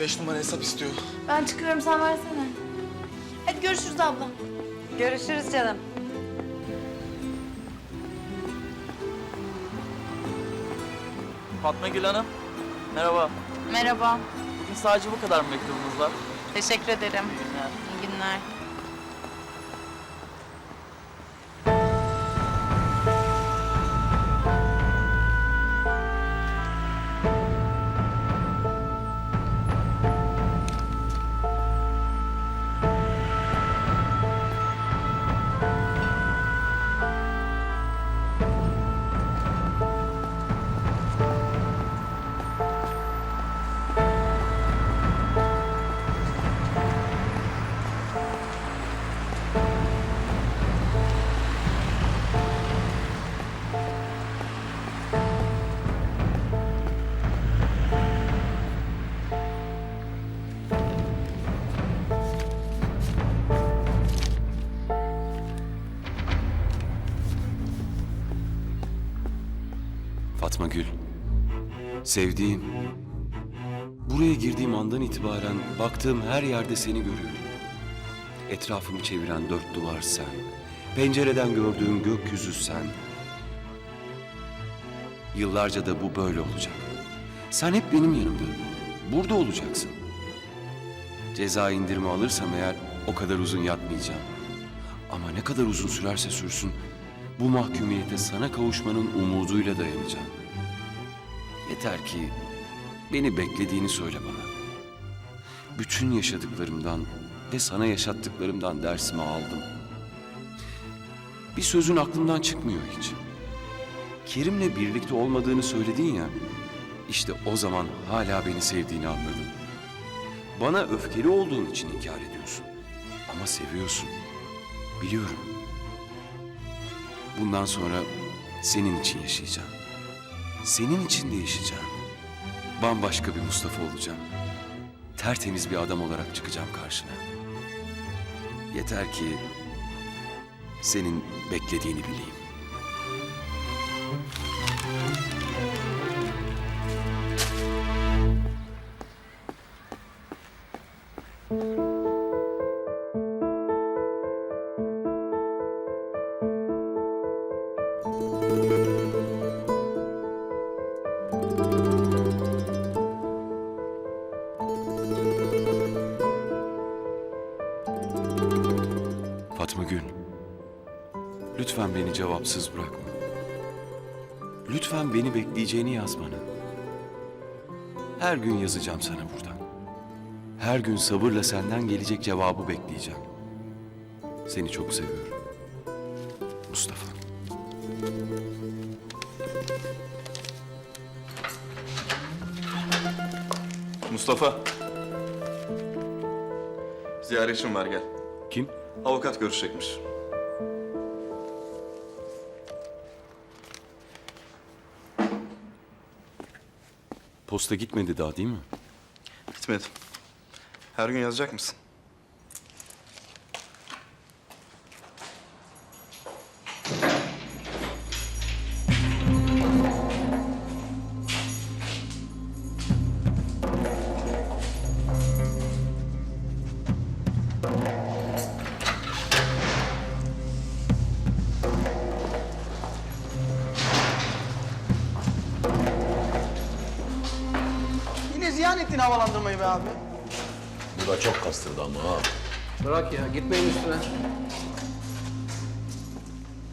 Beş numara hesap istiyor. Ben çıkıyorum sen versene. Hadi görüşürüz abla. Görüşürüz canım. Fatma Gül Hanım. Merhaba. Merhaba. Bugün sadece bu kadar mı mektubunuz var? Teşekkür ederim. İyi günler. İyi günler. Fatma Gül. Sevdiğim. Buraya girdiğim andan itibaren baktığım her yerde seni görüyorum. Etrafımı çeviren dört duvar sen. Pencereden gördüğüm gökyüzü sen. Yıllarca da bu böyle olacak. Sen hep benim yanımda. Burada olacaksın. Ceza indirimi alırsam eğer o kadar uzun yatmayacağım. Ama ne kadar uzun sürerse sürsün bu mahkumiyete sana kavuşmanın umuduyla dayanacağım. Yeter ki beni beklediğini söyle bana. Bütün yaşadıklarımdan ve sana yaşattıklarımdan dersimi aldım. Bir sözün aklımdan çıkmıyor hiç. Kerim'le birlikte olmadığını söyledin ya, işte o zaman hala beni sevdiğini anladım. Bana öfkeli olduğun için inkar ediyorsun. Ama seviyorsun. Biliyorum. Bundan sonra senin için yaşayacağım. Senin için değişeceğim. Bambaşka bir Mustafa olacağım. Tertemiz bir adam olarak çıkacağım karşına. Yeter ki senin beklediğini bileyim. Fatma Gül, lütfen beni cevapsız bırakma. Lütfen beni bekleyeceğini yaz bana. Her gün yazacağım sana buradan. Her gün sabırla senden gelecek cevabı bekleyeceğim. Seni çok seviyorum. Mustafa. Mustafa. Ziyaretçim var gel. Kim? Avukat görüşecekmiş. Posta gitmedi daha değil mi? Gitmedi. Her gün yazacak mısın? Havalandırmayı be abi. Bu da çok kastırdı ama ha. Bırak ya gitmeyin üstüne.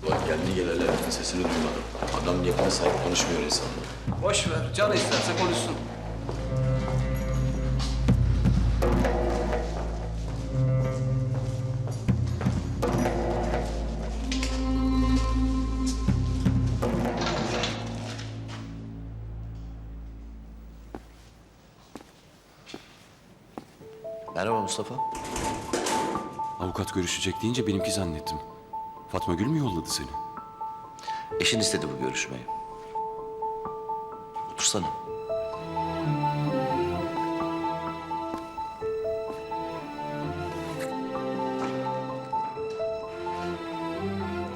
Ulan geldi geleli sesini duymadım. Adam niyetine sahip konuşmuyor insanla. Boş ver. Canı isterse konuşsun. Merhaba Mustafa. Avukat görüşecek deyince benimki zannettim. Fatma Gül mü yolladı seni? Eşin istedi bu görüşmeyi. Otursana.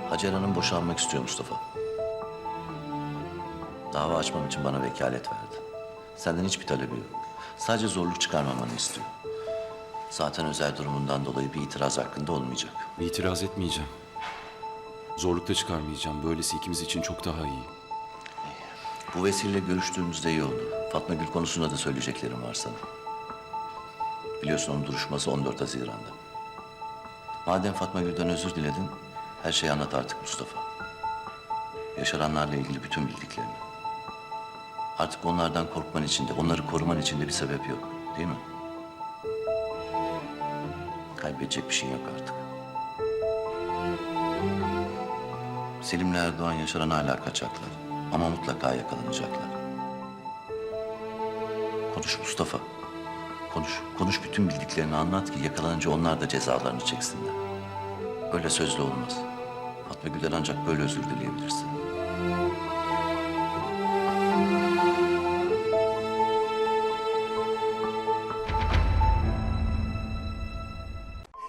Hacer Hanım boşanmak istiyor Mustafa. Dava açmam için bana vekalet verdi. Senden hiçbir talebi yok. Sadece zorluk çıkarmamanı istiyor. Zaten özel durumundan dolayı bir itiraz hakkında olmayacak. İtiraz etmeyeceğim. Zorluk da çıkarmayacağım. Böylesi ikimiz için çok daha iyi. Bu vesileyle görüştüğümüzde iyi oldu. Fatma Gül konusunda da söyleyeceklerim var sana. Biliyorsun onun duruşması 14 Haziran'da. Madem Fatma Gül'den özür diledin, her şeyi anlat artık Mustafa. Yaşananlarla ilgili bütün bildiklerini. Artık onlardan korkman için de, onları koruman için de bir sebep yok, değil mi? Kaybedecek bir şey yok artık. Selim'le Erdoğan yaşanan hala kaçaklar. Ama mutlaka yakalanacaklar. Konuş Mustafa. Konuş. Konuş bütün bildiklerini anlat ki yakalanınca onlar da cezalarını çeksinler. Öyle sözlü olmaz. Fatma Gül'den ancak böyle özür dileyebilirsin.